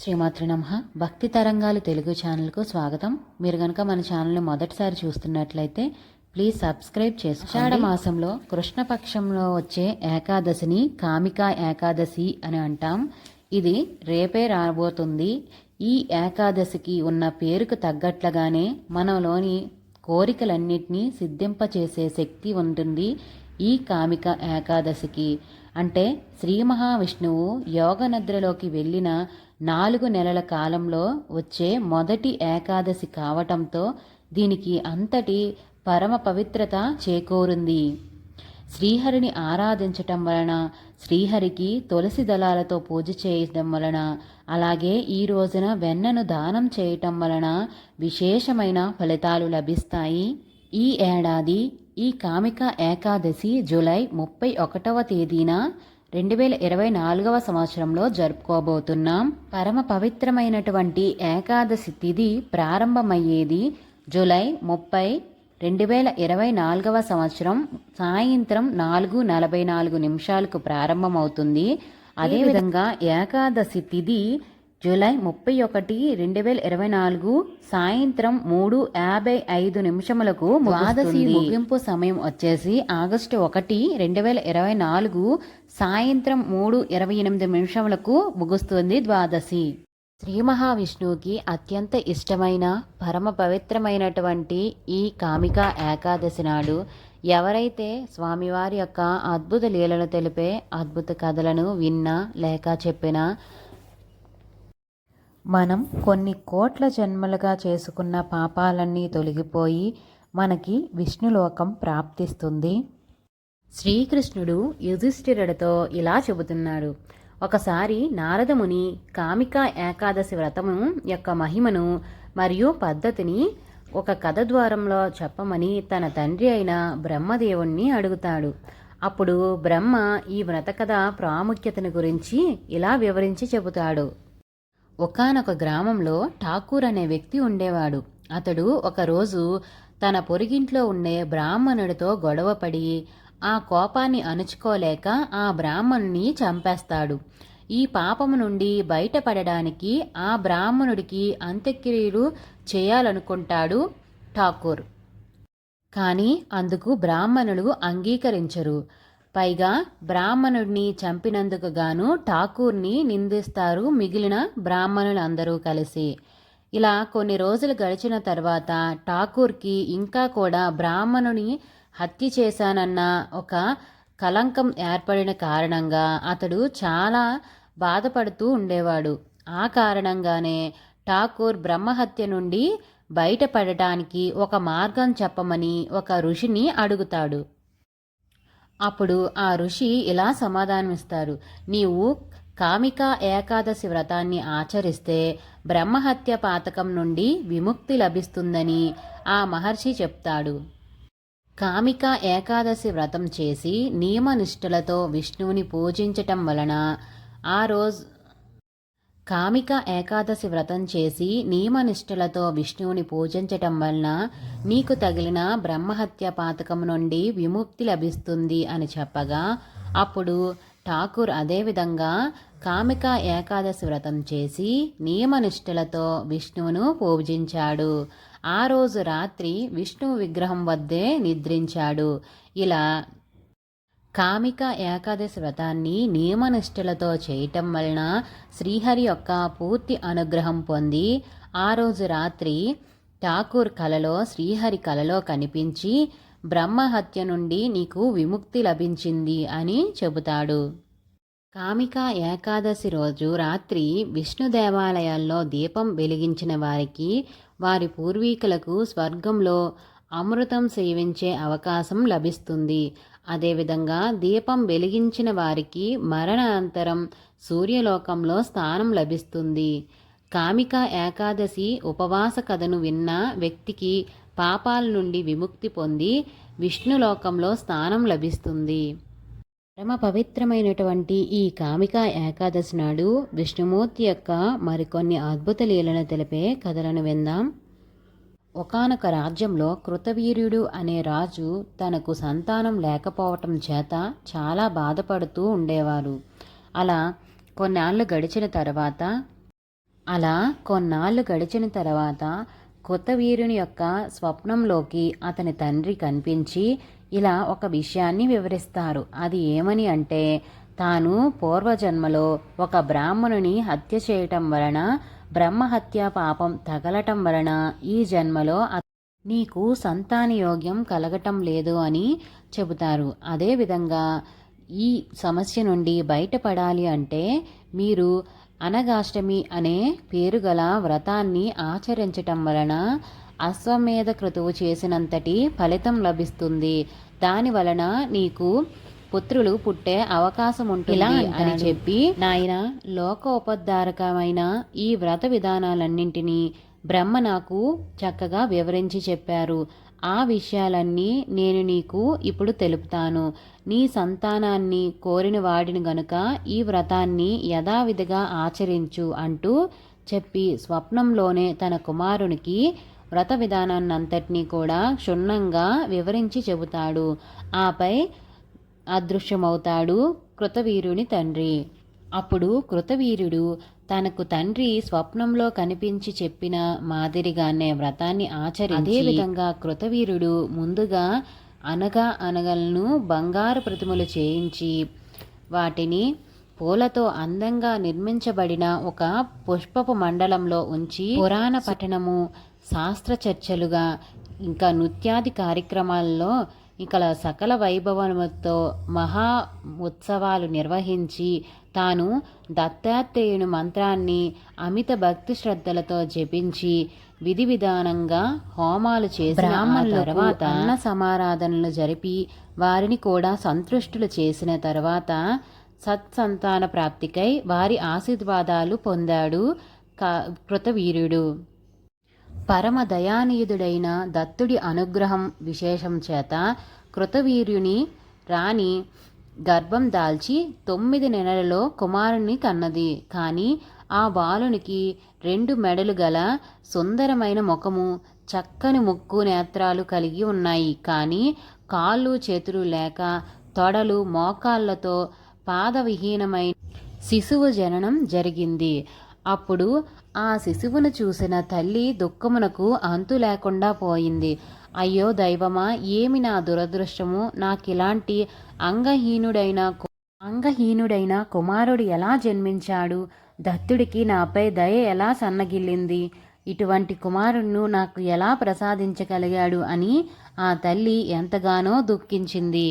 శ్రీమాతృ నమ. భక్తి తరంగాలు తెలుగు ఛానల్కు స్వాగతం. మీరు కనుక మన ఛానల్ని మొదటిసారి చూస్తున్నట్లయితే ప్లీజ్ సబ్స్క్రైబ్ చేసుకోండి. ఆషాఢ మాసంలో కృష్ణపక్షంలో వచ్చే ఏకాదశిని కామికా ఏకాదశి అని అంటాం. ఇది రేపే రాబోతుంది. ఈ ఏకాదశికి ఉన్న పేరుకు తగ్గట్లుగానే మనలోని కోరికలన్నిటినీ సిద్ధింపచేసే శక్తి ఉంటుంది ఈ కామిక ఏకాదశికి. అంటే శ్రీ మహావిష్ణువు యోగ నిద్రలోకి వెళ్ళిన నాలుగు నెలల కాలంలో వచ్చే మొదటి ఏకాదశి కావటంతో దీనికి అంతటి పరమ పవిత్రత చేకూరింది. శ్రీహరిని ఆరాధించటం వలన శ్రీహరికి తులసి దళాలతో పూజ చేయటం వలన అలాగే ఈ రోజున వెన్నను దానం చేయటం వలన విశేషమైన ఫలితాలు లభిస్తాయి. ఈ ఏడాది ఈ కామిక ఏకాదశి జూలై ముప్పై ఒకటవ తేదీన రెండు వేల ఇరవై నాలుగవ సంవత్సరంలో జరుపుకోబోతున్నాం. పరమ పవిత్రమైనటువంటి ఏకాదశి తిథి ప్రారంభమయ్యేది జూలై ముప్పై రెండు వేల ఇరవై నాలుగవ సంవత్సరం సాయంత్రం నాలుగు నలభై నాలుగు నిమిషాలకు ప్రారంభమవుతుంది. అదేవిధంగా ఏకాదశి తిథి జూలై ముప్పై ఒకటి రెండు వేల ఇరవై నాలుగు సాయంత్రం మూడు యాభై ఐదు నిమిషములకు ద్వాదశి ముగింపు సమయం వచ్చేసి ఆగస్టు ఒకటి రెండు వేల ఇరవై నాలుగు సాయంత్రం మూడు ఇరవై ఎనిమిది నిమిషములకు ముగుస్తుంది ద్వాదశి. శ్రీ మహావిష్ణువుకి అత్యంత ఇష్టమైన పరమ పవిత్రమైనటువంటి ఈ కామిక ఏకాదశి నాడు ఎవరైతే స్వామివారి యొక్క అద్భుత లీలను తెలిపే అద్భుత కథలను విన్నా లేక చెప్పినా మనం కొన్ని కోట్ల జన్మలుగా చేసుకున్న పాపాలన్నీ తొలగిపోయి మనకి విష్ణులోకం ప్రాప్తిస్తుంది. శ్రీకృష్ణుడు యుధిష్ఠిరుడితో ఇలా చెబుతున్నాడు. ఒకసారి నారదముని కామికా ఏకాదశి వ్రతము యొక్క మహిమను మరియు పద్ధతిని ఒక కథ ద్వారంలో చెప్పమని తన తండ్రి అయిన బ్రహ్మదేవుణ్ణి అడుగుతాడు. అప్పుడు బ్రహ్మ ఈ వ్రత కథ ప్రాముఖ్యతను గురించి ఇలా వివరించి చెబుతాడు. ఒకనొక గ్రామంలో ఠాకూర్ అనే వ్యక్తి ఉండేవాడు. అతడు ఒకరోజు తన పొరిగింట్లో ఉండే బ్రాహ్మణుడితో గొడవపడి ఆ కోపాన్ని అణుచుకోలేక ఆ బ్రాహ్మణుని చంపేస్తాడు. ఈ పాపము నుండి బయటపడడానికి ఆ బ్రాహ్మణుడికి అంత్యక్రియలు చేయాలనుకుంటాడు ఠాకూర్. కానీ అందుకు బ్రాహ్మణులు అంగీకరించరు. పైగా బ్రాహ్మణుడిని చంపినందుకు గాను ఠాకూర్ని నిందిస్తారు మిగిలిన బ్రాహ్మణులందరూ కలిసి. ఇలా కొన్ని రోజులు గడిచిన తర్వాత ఠాకూర్కి ఇంకా కూడా బ్రాహ్మణుని హత్య చేశానన్న ఒక కలంకం ఏర్పడిన కారణంగా అతడు చాలా బాధపడుతూ ఉండేవాడు. ఆ కారణంగానే ఠాకూర్ బ్రహ్మహత్య నుండి బయటపడటానికి ఒక మార్గం చెప్పమని ఒక ఋషిని అడుగుతాడు. అప్పుడు ఆ ఋషి ఇలా సమాధానమిస్తారు నీవు కామిక ఏకాదశి వ్రతాన్ని ఆచరిస్తే బ్రహ్మహత్య పాతకం నుండి విముక్తి లభిస్తుందని ఆ మహర్షి చెప్తాడు. కామిక ఏకాదశి వ్రతం చేసి నియమనిష్ఠలతో విష్ణువుని పూజించటం వలన ఆ రోజు కామిక ఏకాదశి వ్రతం చేసి నియమనిష్ఠలతో విష్ణువుని పూజించటం వలన నీకు తగిలిన బ్రహ్మహత్య పాతకం నుండి విముక్తి లభిస్తుంది అని చెప్పగా అప్పుడు ఠాకూర్ అదేవిధంగా కామిక ఏకాదశి వ్రతం చేసి నియమనిష్ఠలతో విష్ణువును పూజించాడు. ఆ రోజు రాత్రి విష్ణువు విగ్రహం వద్దే నిద్రించాడు. ఇలా కామిక ఏకాదశి వ్రతాన్ని నియమనిష్టలతో చేయటం వలన శ్రీహరి యొక్క పూర్తి అనుగ్రహం పొంది ఆ రోజు రాత్రి ఠాకూర్ కలలో శ్రీహరి కలలో కనిపించి బ్రహ్మహత్య నుండి నీకు విముక్తి లభించింది అని చెబుతాడు. కామిక ఏకాదశి రోజు రాత్రి విష్ణు దేవాలయాల్లో దీపం వెలిగించిన వారికి వారి పూర్వీకులకు స్వర్గంలో అమృతం సేవించే అవకాశం లభిస్తుంది. అదేవిధంగా దీపం వెలిగించిన వారికి మరణానంతరం సూర్యలోకంలో స్థానం లభిస్తుంది. కామిక ఏకాదశి ఉపవాస కథను విన్న వ్యక్తికి పాపాల నుండి విముక్తి పొంది విష్ణులోకంలో స్థానం లభిస్తుంది. పరమ పవిత్రమైనటువంటి ఈ కామిక ఏకాదశి నాడు విష్ణుమూర్తి యొక్క మరికొన్ని అద్భుత లీలను తెలిపే కథలను విందాం. ఒకనొక రాజ్యంలో కృతవీర్యుడు అనే రాజు తనకు సంతానం లేకపోవటం చేత చాలా బాధపడుతూ ఉండేవారు. అలా కొన్నాళ్ళు గడిచిన తర్వాత అలా కొన్నాళ్ళు గడిచిన తర్వాత కృతవీరుని యొక్క స్వప్నంలోకి అతని తండ్రి కనిపించి ఇలా ఒక విషయాన్ని వివరిస్తారు. అది ఏమని అంటే తాను పూర్వజన్మలో ఒక బ్రాహ్మణుని హత్య చేయటం వలన బ్రహ్మహత్య పాపం తగలటం వలన ఈ జన్మలో నీకు సంతానయోగ్యం కలగటం లేదు అని చెబుతారు. అదేవిధంగా ఈ సమస్య నుండి బయటపడాలి అంటే మీరు అనగాష్టమి అనే పేరు గల వ్రతాన్ని ఆచరించటం వలన అశ్వమేధ క్రతువు చేసినంతటి ఫలితం లభిస్తుంది. దాని వలన నీకు పుత్రులు పుట్టే అవకాశం ఉంటుంది అని చెప్పి నాయన లోకోపద్ధారకమైన ఈ వ్రత విధానాలన్నింటినీ బ్రహ్మ నాకు చక్కగా వివరించి చెప్పారు. ఆ విషయాలన్నీ నేను నీకు ఇప్పుడు తెలుపుతాను. నీ సంతానాన్ని కోరిన వాడిని గనుక ఈ వ్రతాన్ని యథావిధిగా ఆచరించు అంటూ చెప్పి స్వప్నంలోనే తన కుమారునికి వ్రత విధానాన్నంతటినీ కూడా క్షుణ్ణంగా వివరించి చెబుతాడు. ఆపై అదృశ్యమవుతాడు కృతవీరుని తండ్రి. అప్పుడు కృతవీరుడు తనకు తండ్రి స్వప్నంలో కనిపించి చెప్పిన మాదిరిగానే వ్రతాన్ని ఆచరించి అదేవిధంగా కృతవీరుడు ముందుగా అనగా అనగలను బంగారు ప్రతిమలు చేయించి వాటిని పూలతో అందంగా నిర్మించబడిన ఒక పుష్పపు మండలంలో ఉంచి పురాణ పఠనము శాస్త్ర చర్చలుగా ఇంకా నృత్యాది కార్యక్రమాల్లో ఇక్కడ సకల వైభవముతో మహా ఉత్సవాలు నిర్వహించి తాను దత్తాత్రేయుని మంత్రాన్ని అమిత భక్తి శ్రద్ధలతో జపించి విధి విధానంగా హోమాలు చేసి బ్రాహ్మణుల తర్వాత అన్న సమారాధనలు జరిపి వారిని కూడా సంతృష్టులు చేసిన తర్వాత సత్సంతాన ప్రాప్తికై వారి ఆశీర్వాదాలు పొందాడు క- కృతవీర్యుడు పరమ దయానీయుడైన దత్తుడి అనుగ్రహం విశేషం చేత కృతవీర్యుని రాణి గర్భం దాల్చి తొమ్మిది నెలలలో కుమారుని కన్నది కానీ ఆ బాలునికి రెండు మెడలు గల సుందరమైన ముఖము చక్కని ముక్కు నేత్రాలు కలిగి ఉన్నాయి. కానీ కాళ్ళు చేతులు లేక తొడలు మోకాళ్ళతో పాదవిహీనమైన శిశువు జననం జరిగింది. అప్పుడు ఆ శిశువును చూసిన తల్లి దుఃఖమునకు అంతు లేకుండా పోయింది. అయ్యో దైవమా ఏమి నా దురదృష్టము? నాకిలాంటి అంగహీనుడైన అంగహీనుడైన కుమారుడు ఎలా జన్మించాడు? దత్తుడికి నాపై దయ ఎలా సన్నగిల్లింది? ఇటువంటి కుమారుణ్ణు నాకు ఎలా ప్రసాదించగలిగాడు అని ఆ తల్లి ఎంతగానో దుఃఖించింది.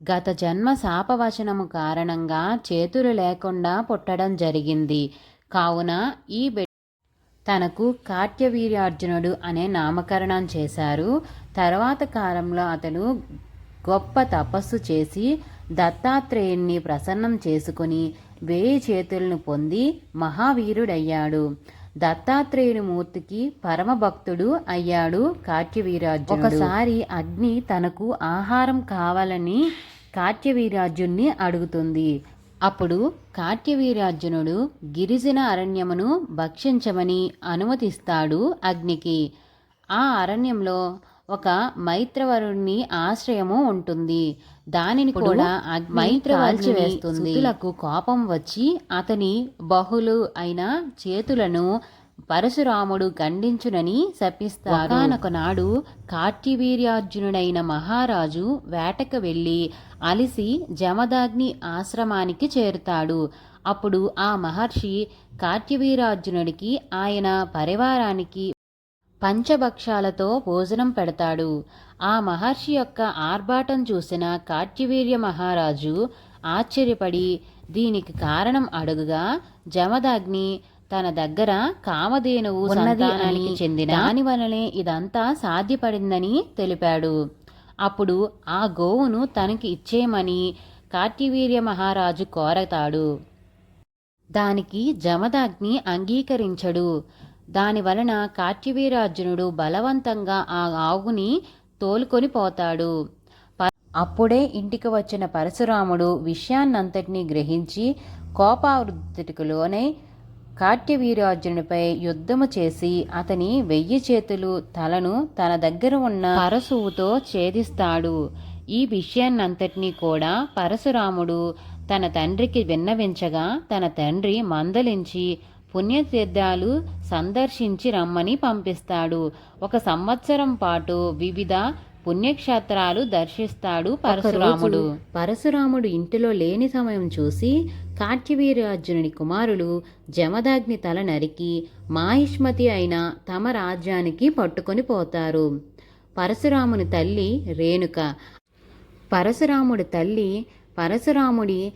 గత జన్మ శాపవచనము కారణంగా చేతులు లేకుండా పుట్టడం జరిగింది. కావున ఈ బిడ్డ తనకు కాట్యవీర్యార్జునుడు అనే నామకరణం చేశారు. తర్వాత కాలంలో అతను గొప్ప తపస్సు చేసి దత్తాత్రేయుణ్ణి ప్రసన్నం చేసుకుని వేయి చేతులను పొంది మహావీరుడయ్యాడు. దత్తాత్రేయుని మూర్తికి పరమభక్తుడు అయ్యాడు కాట్యవీరాజు ఒకసారి అగ్ని తనకు ఆహారం కావాలని కాట్యవీరాజుణ్ణి అడుగుతుంది. అప్పుడు కాట్యవీరార్జునుడు గిరిజన అరణ్యమును భక్షించమని అనుమతిస్తాడు అగ్నికి. ఆ అరణ్యంలో ఒక మైత్రవరుణ్ణి ఆశ్రయము ఉంటుంది. దానిని కూడా మైత్రవల్చి వేస్తుంది. కోపం వచ్చి అతని బహులు అయిన చేతులను పరశురాముడు ఖండించునని శపిస్తాడు. నాడు కార్తివీర్యార్జునుడైన మహారాజు వేటకు వెళ్ళి అలిసి జమదాగ్ని ఆశ్రమానికి చేరుతాడు. అప్పుడు ఆ మహర్షి కార్తివీరార్జునుడికి ఆయన పరివారానికి పంచభక్షాలతో భోజనం పెడతాడు. ఆ మహర్షి యొక్క ఆర్భాటం చూసిన కార్త్యవీర్య మహారాజు ఆశ్చర్యపడి దీనికి కారణం అడుగుగా జమదాగ్ని తన దగ్గర కామధేనువు సంతానానికి చెందిన దాని వలనే ఇదంతా సాధ్యపడిందని తెలిపాడు. అప్పుడు ఆ గోవును తనకి ఇచ్చేయమని కార్త్యవీర్య మహారాజు కోరతాడు. దానికి జమదగ్ని అంగీకరించడు. దాని వలన కార్త్యవీరార్జునుడు బలవంతంగా ఆ ఆవుని తోలుకొని పోతాడు. అప్పుడే ఇంటికి వచ్చిన పరశురాముడు విషయాన్నంతటినీ గ్రహించి కోపావృత్తికి లోనై కాట్యవీరార్జునుడిపై యుద్ధము చేసి అతని వెయ్యి చేతులు తలను తన దగ్గర ఉన్న పరశువుతో ఛేదిస్తాడు. ఈ విషయాన్నంతటినీ కూడా పరశురాముడు తన తండ్రికి విన్నవించగా తన తండ్రి మందలించి పుణ్యతీర్థాలు సందర్శించి రమ్మని పంపిస్తాడు. ఒక సంవత్సరం పాటు వివిధ పుణ్యక్షేత్రాలు దర్శిస్తాడు పరశురాముడు. పరశురాముడు ఇంటిలో లేని సమయం చూసి కాట్యవీరార్జునుని కుమారులు జమదాగ్ని తల నరికి మాహిష్మతి అయిన తమ రాజ్యానికి పట్టుకొని పోతారు. పరశురాముని తల్లి రేణుక. పరశురాముడి తల్లి పరశురాముడి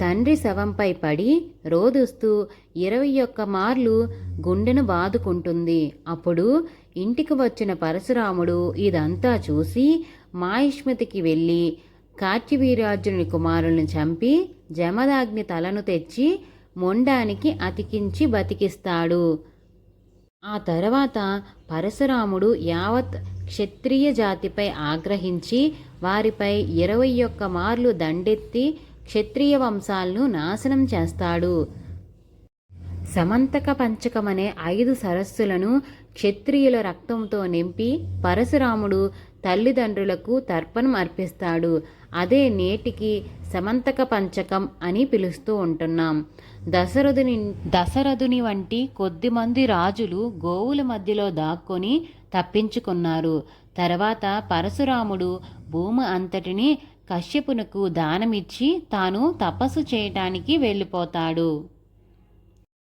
తండ్రి శవంపై పడి రోదుస్తూ ఇరవై ఒక్క మార్లు గుండెను బాదుకుంటుంది. అప్పుడు ఇంటికి వచ్చిన పరశురాముడు ఇదంతా చూసి మాయుష్మతికి వెళ్ళి కార్తీవీరాజుని కుమారులను చంపి జమదాగ్ని తలను తెచ్చి మొండానికి అతికించి బతికిస్తాడు. ఆ తర్వాత పరశురాముడు యావత్ క్షత్రియ జాతిపై ఆగ్రహించి వారిపై ఇరవై ఒక్క మార్లు దండెత్తి క్షత్రియ వంశాలను నాశనం చేస్తాడు. సమంతక పంచకమనే ఐదు సరస్సులను క్షత్రియుల రక్తంతో నింపి పరశురాముడు తల్లిదండ్రులకు తర్పణం అర్పిస్తాడు. అదే నేటికి సమంతక పంచకం అని పిలుస్తూ ఉంటున్నాం. దశరథుని దశరథుని వంటి కొద్దిమంది రాజులు గోవుల మధ్యలో దాక్కొని తప్పించుకున్నారు. తర్వాత పరశురాముడు భూమి అంతటిని కశ్యపునకు దానమిచ్చి తాను తపస్సు చేయటానికి వెళ్ళిపోతాడు.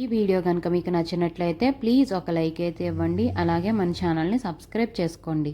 ఈ వీడియో కనుక మీకు నచ్చినట్లయితే ప్లీజ్ ఒక లైక్ అయితే ఇవ్వండి. అలాగే మన ఛానల్ని సబ్స్క్రైబ్ చేసుకోండి.